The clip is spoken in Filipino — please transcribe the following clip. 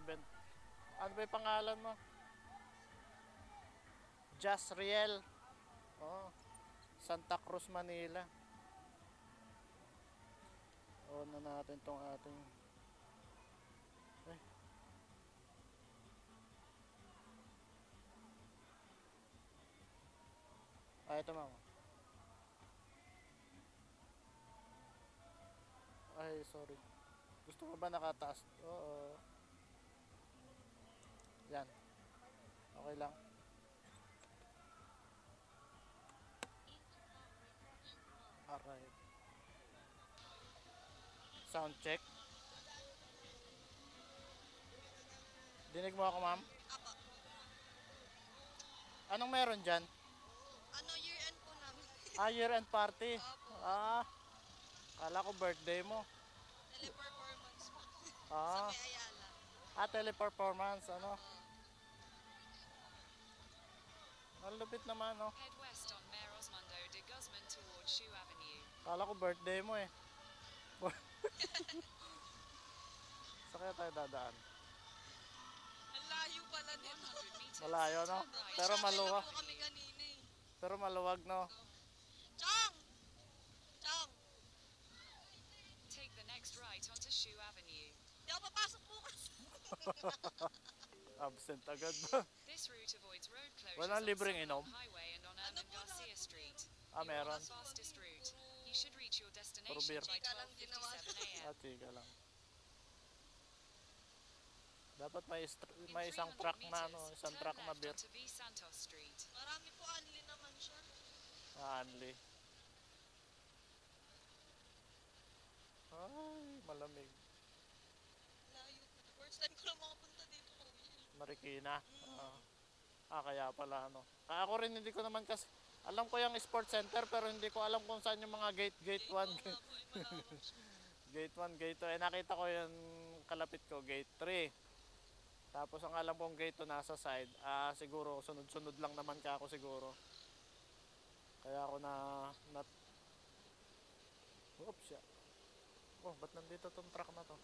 event. Ano ba yung pangalan mo? Just Riel. Oh. Santa Cruz, Manila. On na natin tong ating Ay. Ah, ito mama. Ay, sorry. Gusto mo ba nakataas? Oo. Yan. Okay lang. Alright. Sound check. Dinig mo ako, ma'am? Apo. Anong meron dyan? Ano year end po namin? Ah, year-end party. Opo. Ah, kala ko birthday mo. Teleperformance po. Ah, Sa May Ayala. ah teleperformance, ano? Ang lupit naman, no? Head west on Mayor Osmundo de Guzman towards Shoe Avenue. Kala ko birthday mo eh. Sa kaya tayo dadaan? Ang layo pala dito. 100 meters. Malayo, no? Pero maluwag. eh. Pero maluwag, no? Chong! Chong! Take the next right onto Shoe Avenue. Di ako papasok bukas. Absent agad ba? This route avoids road closures Walang on libreng inom? Highway and on Ano Herman po Garcia lahat? Street. Ah, You are meron. on the fastest route. You should reach your destination by Chika lang ginawa. 12:57 Ah, a.m. chika lang. Dapat may, str- In may isang 300 truck na, meters, no? Isang turn truck na left beer. onto V Santos Street. Marami po anli naman siya. Ah, Anli. Ay, malamig. Layo po. First time ko lang makapunta. Marikina. Ah. ah, kaya pala ano. Kaya ako rin hindi ko naman kasi alam ko yung sports center pero hindi ko alam kung saan yung mga gate gate 1 Oo nga po, eh, malawak siya. gate 1 gate 2 eh nakita ko yung kalapit ko gate 3 tapos ang alam kong gate 2 nasa side ah siguro sunod-sunod lang naman ka ako siguro kaya ako na na oops oh ba't nandito tong truck na to